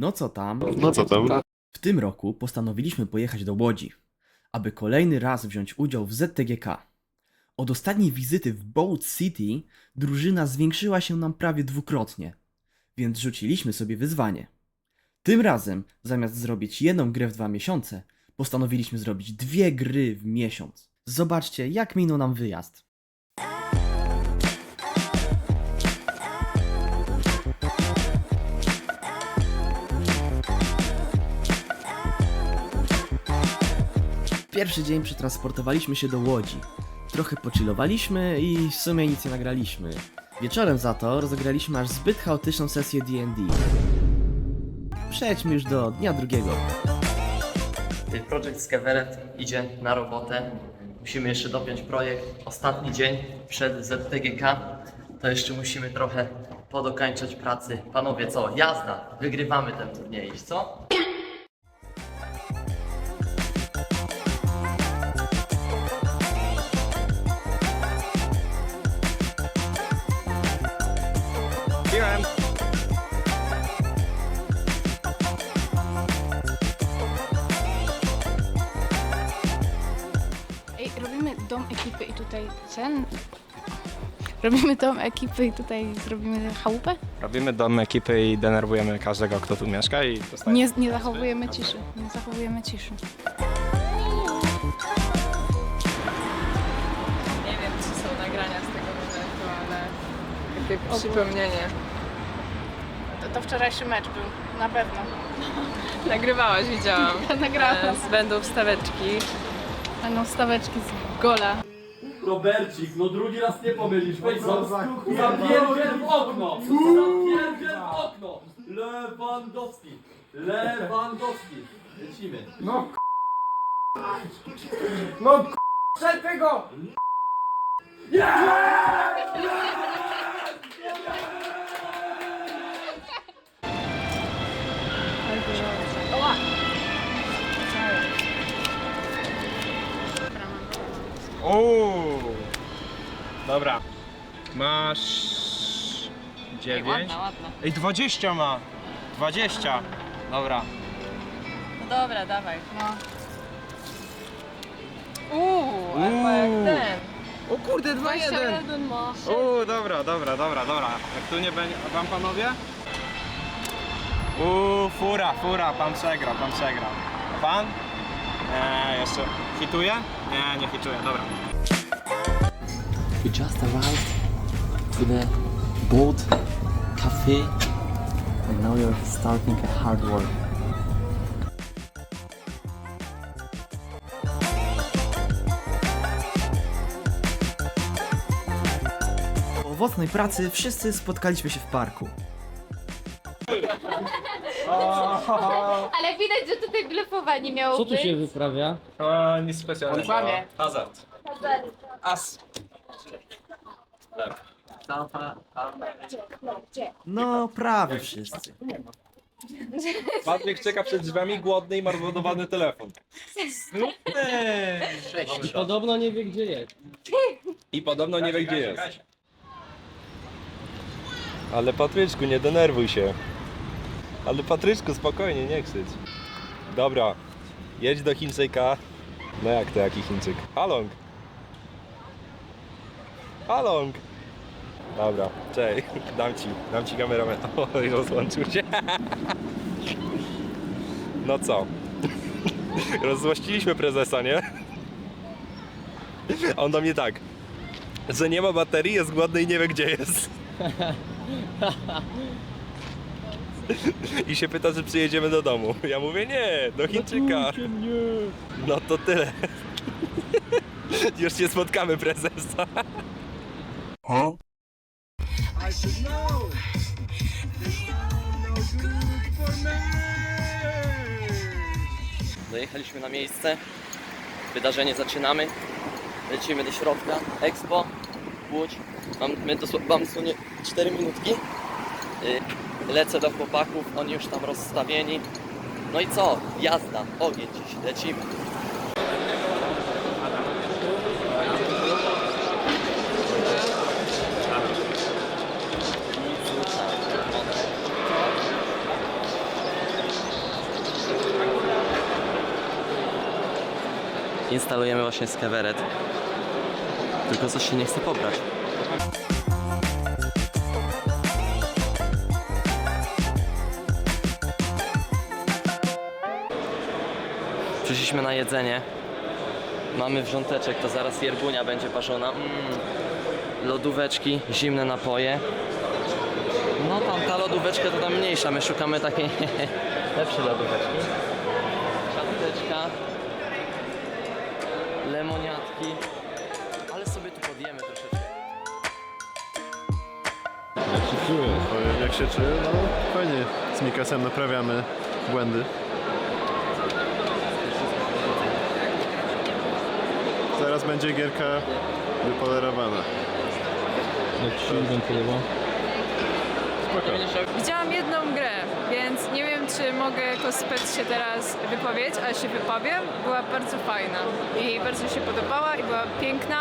No co tam? No co tam? W tym roku postanowiliśmy pojechać do Łodzi, aby kolejny raz wziąć udział w ZTGK. Od ostatniej wizyty w Boat City drużyna zwiększyła się nam prawie dwukrotnie, więc rzuciliśmy sobie wyzwanie. Tym razem, zamiast zrobić jedną grę w dwa miesiące, postanowiliśmy zrobić dwie gry w miesiąc. Zobaczcie, jak minął nam wyjazd. Pierwszy dzień przetransportowaliśmy się do Łodzi. Trochę pochillowaliśmy i w sumie nic nie nagraliśmy. Wieczorem za to rozegraliśmy aż zbyt chaotyczną sesję D&D. Przejdźmy już do dnia drugiego. Project Skeweret idzie na robotę. Musimy jeszcze dopiąć projekt. Ostatni dzień przed ZTGK. To jeszcze musimy trochę podokańczać pracy. Panowie, co? Jazda! Wygrywamy ten turniej, co? Piłem. Ej, robimy dom ekipy i tutaj ten. Robimy dom ekipy i tutaj zrobimy chałupę? Robimy dom ekipy i denerwujemy każdego, kto tu mieszka i Nie, nie zachowujemy ciszy. Nie zachowujemy ciszy. Nie wiem, czy są nagrania z tego momentu, ale takie przypomnienie. To, wczorajszy mecz był, na pewno. Nagrywałaś, widziałam. Nagrałam. E, Będą wstaweczki. Będą staweczki z gola. Robercik, no drugi raz nie pomylisz, weź za Zapierdziel w okno! Zapierdziel w okno! Lewandowski! Lewandowski! Lecimy. No No Przed tego! Uuu. Dobra. Masz... 9? Ładna, ładna. Ej, 20 ma. 20. Dobra. No dobra, dawaj. No. Uuu, albo jak Uuu. ten. O kurde, 2-1. 21 ma. Uuu, dobra, dobra, dobra, dobra. Jak tu nie będzie... Wam panowie? Uuu, fura, fura, pan przegrał, pan przegrał. A Pan? Nie, jeszcze... Hituje? Nie, nie hituje, dobra. We just arrived to the boat cafe and now you're starting a hard work. Po owocnej pracy wszyscy spotkaliśmy się w parku. Ale widać, że tutaj blefowanie miało Co tu być. się wyprawia? O, nic specjalnego. Kłamie. Hazard. As. No, prawie wszyscy. Patryk czeka przed drzwiami głodny i ma rozładowany telefon. Podobno nie wie gdzie jest. I podobno nie wie gdzie jest. Ale Patryczku, nie denerwuj się. Ale Patryczku, spokojnie, nie krzycz. Dobra, jedź do Chińczyka. No jak to, jaki Chińczyk? Halong. Halong. Dobra, cześć, dam ci, dam ci kamerę. Oj, rozłączył się. No co? Rozzłościliśmy prezesa, nie? On do mnie tak, że nie ma baterii, jest głodny i nie wie gdzie jest. I się pyta, czy przyjedziemy do domu. Ja mówię nie, do Chińczyka. No to tyle. Już się spotkamy prezesa. Dojechaliśmy na miejsce. Wydarzenie zaczynamy. Lecimy do środka. Expo. Łódź. Mam, my dosłownie, mam dosłownie 4 minutki. Y, Lecę do chłopaków, oni już tam rozstawieni. No i co? Jazda, ogień dziś, lecimy. Instalujemy właśnie skeweret, tylko coś się nie chce pobrać. Przyszliśmy na jedzenie. Mamy wrząteczek, to zaraz jerbunia będzie parzona. Mm. Lodóweczki, zimne napoje. No tam ta lodóweczka to tam mniejsza, my szukamy takiej lepszej lodóweczki. Ciasteczka, lemoniatki, ale sobie tu podjemy troszeczkę. Powiem, Jak się czuję? No fajnie. Z Mikasem naprawiamy błędy. Zaraz będzie gierka wypolerowana. Jak ci się podoba? Spoko. Widziałam jedną grę, więc nie wiem, czy mogę jako spec się teraz wypowiedzieć, ale się wypowiem. Była bardzo fajna i bardzo mi się podobała i była piękna,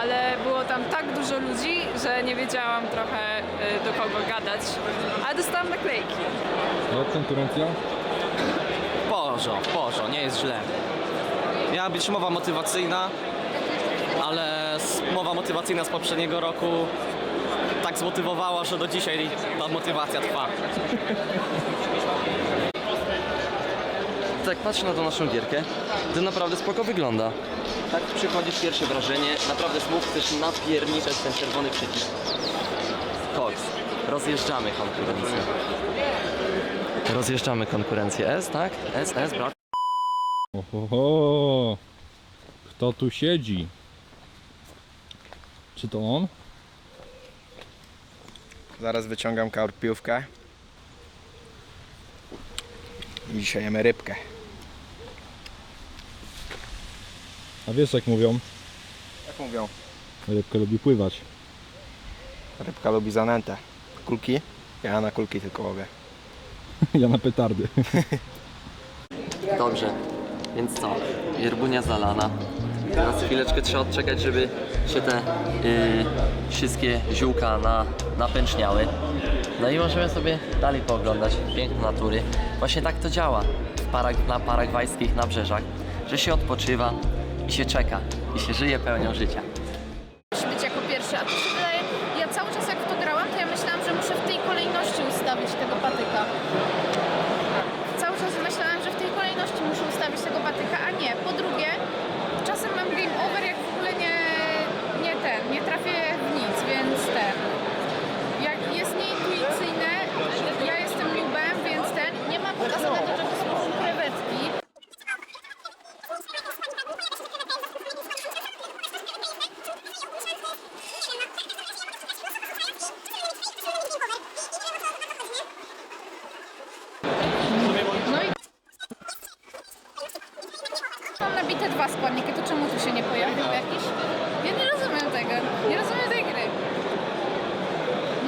ale było tam tak dużo ludzi, że nie wiedziałam trochę y, do kogo gadać, ale dostałam naklejki. Jak konkurencja? Porzo, porzo, nie jest źle. Miała być mowa motywacyjna, mowa motywacyjna z poprzedniego roku tak zmotywowała, że do dzisiaj ta motywacja trwa. Tak patrzę na tą naszą gierkę, to naprawdę spoko wygląda. Tak przychodzisz pierwsze wrażenie, naprawdę smów chcesz napierniczać ten czerwony przycisk. Koks. Rozjeżdżamy konkurencję. Rozjeżdżamy konkurencję. S, tak? S, S, brak. Ohoho! Kto tu siedzi? Czy to on? Zaraz wyciągam karpiówkę. Dzisiaj jemy rybkę. A wiesz jak mówią? Jak mówią? Rybka lubi pływać. Rybka lubi zanętę. Kulki? Ja na kulki tylko łowię. ja na petardy. Dobrze, więc co? Jerbunia zalana. Teraz chwileczkę trzeba odczekać, żeby się te y, wszystkie ziółka na, napęczniały. No i możemy sobie dalej pooglądać piękno natury. Właśnie tak to działa parag na paragwajskich nabrzeżach, że się odpoczywa i się czeka i się żyje pełnią życia. Musi być jako pierwszy, a to się wydaje, ja cały czas jak w to grałam, to ja myślałam, że muszę w tej kolejności ustawić tego patyka. Cały czas myślałam, że w tej kolejności muszę ustawić tego patyka, a nie. Po drugie, czasem mam game over, jak w ogóle nie, nie ten, nie trafię w nic, więc ten. Jak jest nieintuicyjne, ja jestem nubem, więc ten, nie mam pokazanego, do czego służą krewetki. No i mam nabite dwa składniki, to czemu tu się nie pojawił jakiś? Ja nie rozumiem tego. Nie rozumiem tej gry.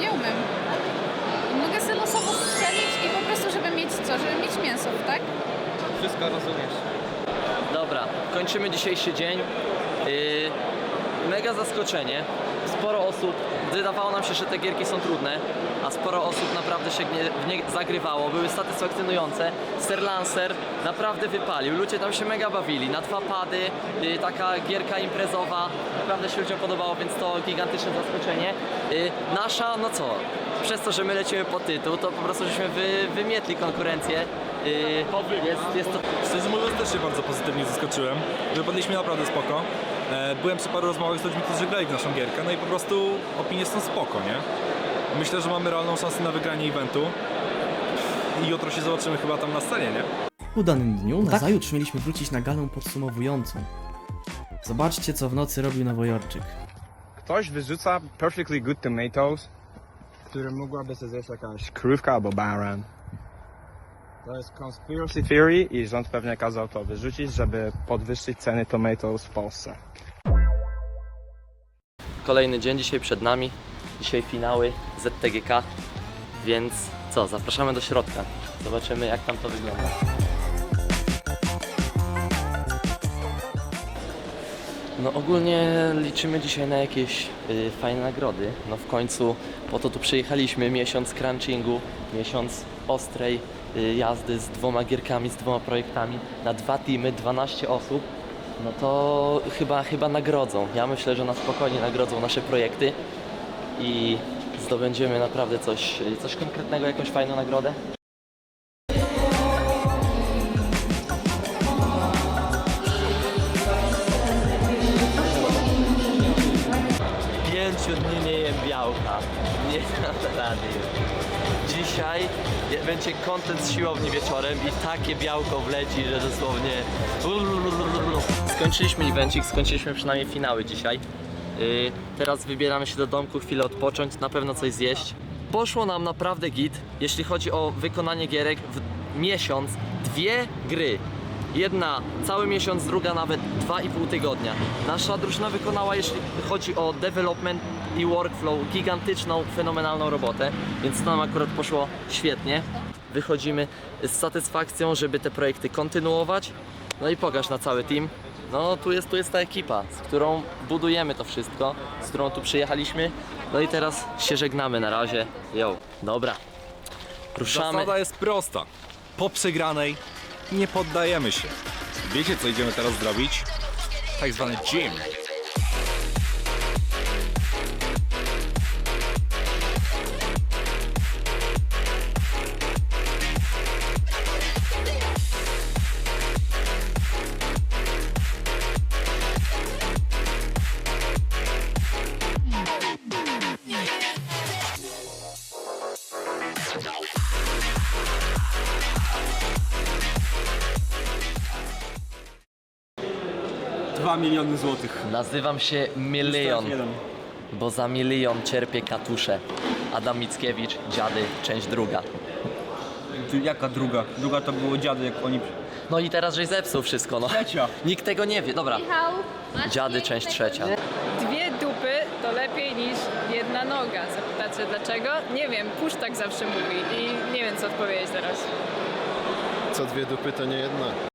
Nie umiem. Mogę sobie losowo strzelić i po prostu, żeby mieć co? Żeby mieć mięso, tak? Wszystko rozumiesz. Dobra, kończymy dzisiejszy dzień. Yy, mega zaskoczenie. Sporo osób, wydawało nam się, że te gierki są trudne, a sporo osób naprawdę się w nie zagrywało, były satysfakcjonujące. Sir Lancer naprawdę wypalił, ludzie tam się mega bawili, na dwa pady, yy, taka gierka imprezowa, naprawdę się ludziom podobało, więc to gigantyczne zaskoczenie. Yy, nasza, no co, przez to, że my lecimy po tytuł, to po prostu żeśmy wy, wymietli konkurencję. Yy, jest, jest to Szczerze mówiąc też się bardzo pozytywnie zaskoczyłem. Wypadliśmy naprawdę spoko. E, Byłem przy paru rozmowach z ludźmi, którzy grali w naszą gierkę, no i po prostu opinie są spoko, nie? Myślę, że mamy realną szansę na wygranie eventu. I jutro się zobaczymy chyba tam na scenie, nie? Po danym dniu, Tak. nazajutrz mieliśmy wrócić na galę podsumowującą. Zobaczcie, co w nocy robił Nowojorczyk. Ktoś wyrzuca perfectly good tomatoes, które mogłaby sobie zjeść jakaś krówka albo baran. To jest conspiracy theory i rząd pewnie kazał to wyrzucić, żeby podwyższyć ceny tomatoes w Polsce. Kolejny dzień dzisiaj przed nami. Dzisiaj finały ZTGK. Więc co, zapraszamy do środka. Zobaczymy jak tam to wygląda. No ogólnie liczymy dzisiaj na jakieś y, fajne nagrody. No w końcu po to tu przyjechaliśmy. Miesiąc crunchingu, miesiąc ostrej y, jazdy z dwoma gierkami, z dwoma projektami. Na dwa teamy, 12 osób. No to chyba, chyba nagrodzą. Ja myślę, że na spokojnie nagrodzą nasze projekty i zdobędziemy naprawdę coś, coś konkretnego, jakąś fajną nagrodę. Pięciu dni nie jem białka. Nie dam rady. Dzisiaj będzie content z siłowni wieczorem i takie białko wleci, że dosłownie... Skończyliśmy evencik, skończyliśmy przynajmniej finały dzisiaj. Yy, teraz wybieramy się do domku, chwilę odpocząć, na pewno coś zjeść. Poszło nam naprawdę git, jeśli chodzi o wykonanie gierek w miesiąc, dwie gry. Jedna cały miesiąc, druga nawet 2,5 tygodnia. Nasza drużyna wykonała, jeśli chodzi o development i workflow, gigantyczną, fenomenalną robotę, więc to nam akurat poszło świetnie. Wychodzimy z satysfakcją, żeby te projekty kontynuować. No i pokaż na cały team. No tu jest, tu jest ta ekipa, z którą budujemy to wszystko, z którą tu przyjechaliśmy. No i teraz się żegnamy na razie. Yo, dobra. Ruszamy. Zasada jest prosta. Po przegranej nie poddajemy się. Wiecie co idziemy teraz zrobić? Tak zwany gym. Dwa miliony złotych. Nazywam się Milion, bo za milion cierpię katusze. Adam Mickiewicz, Dziady, część druga. Jaka druga? Druga to było dziady, jak oni... No i teraz żeś zepsuł wszystko, no. Trzecia. Nikt tego nie wie, dobra. Michał, masz Dziady, piękne część trzecia. Dwie dupy to lepiej niż jedna noga. Zapytacie dlaczego? Nie wiem, Pusz tak zawsze mówi i nie wiem co odpowiedzieć teraz. Co dwie dupy to nie jedna.